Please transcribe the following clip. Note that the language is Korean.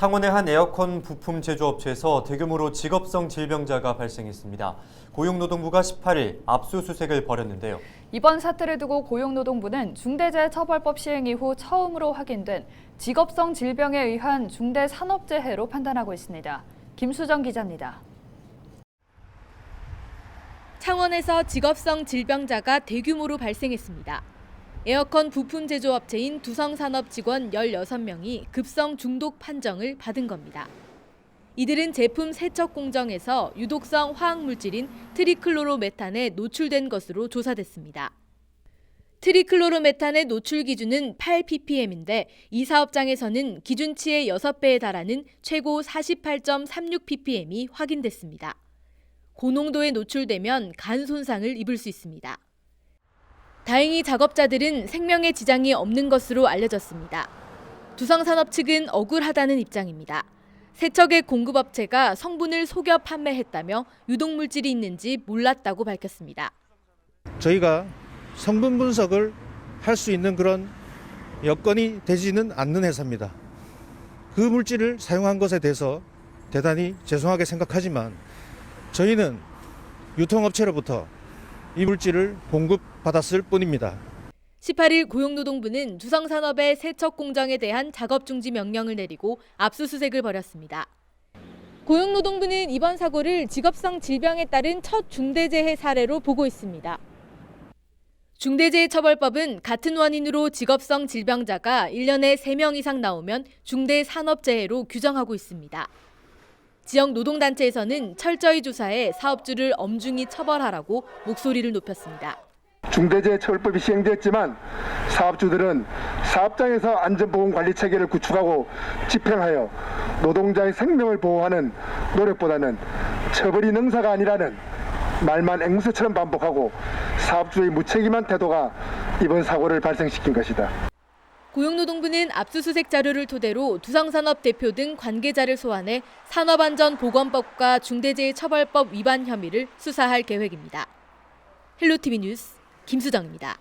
창원의 한 에어컨 부품 제조업체에서 대규모로 직업성 질병자가 발생했습니다. 고용노동부가 18일 압수수색을 벌였는데요. 이번 사태를 두고 고용노동부는 중대재해처벌법 시행 이후 처음으로 확인된 직업성 질병에 의한 중대산업재해로 판단하고 있습니다. 김수정 기자입니다. 창원에서 직업성 질병자가 대규모로 발생했습니다. 에어컨 부품 제조업체인 두성산업 직원 16명이 급성 중독 판정을 받은 겁니다. 이들은 제품 세척 공정에서 유독성 화학 물질인 트리클로로메탄에 노출된 것으로 조사됐습니다. 트리클로로메탄의 노출 기준은 8ppm인데 이 사업장에서는 기준치의 6배에 달하는 최고 48.36ppm이 확인됐습니다. 고농도에 노출되면 간 손상을 입을 수 있습니다. 다행히 작업자들은 생명에 지장이 없는 것으로 알려졌습니다. 두성산업 측은 억울하다는 입장입니다. 세척액 공급업체가 성분을 속여 판매했다며 유독물질이 있는지 몰랐다고 밝혔습니다. 저희가 성분 분석을 할 수 있는 그런 여건이 되지는 않는 회사입니다. 그 물질을 사용한 것에 대해서 대단히 죄송하게 생각하지만 저희는 유통업체로부터 이 물질을 공급받았을 뿐입니다. 18일 고용노동부는 두성산업의 세척 공정에 대한 작업 중지 명령을 내리고 압수수색을 벌였습니다. 고용노동부는 이번 사고를 직업성 질병에 따른 첫 중대재해 사례로 보고 있습니다. 중대재해처벌법은 같은 원인으로 직업성 질병자가 1년에 3명 이상 나오면 중대산업재해로 규정하고 있습니다. 지역 노동단체에서는 철저히 조사해 사업주를 엄중히 처벌하라고 목소리를 높였습니다. 중대재해처벌법이 시행됐지만 사업주들은 사업장에서 안전보건관리 체계를 구축하고 집행하여 노동자의 생명을 보호하는 노력보다는 처벌이 능사가 아니라는 말만 앵무새처럼 반복하고 사업주의 무책임한 태도가 이번 사고를 발생시킨 것이다. 고용노동부는 압수수색 자료를 토대로 두성산업 대표 등 관계자를 소환해 산업안전보건법과 중대재해처벌법 위반 혐의를 수사할 계획입니다. 헬로티비 뉴스 김수정입니다.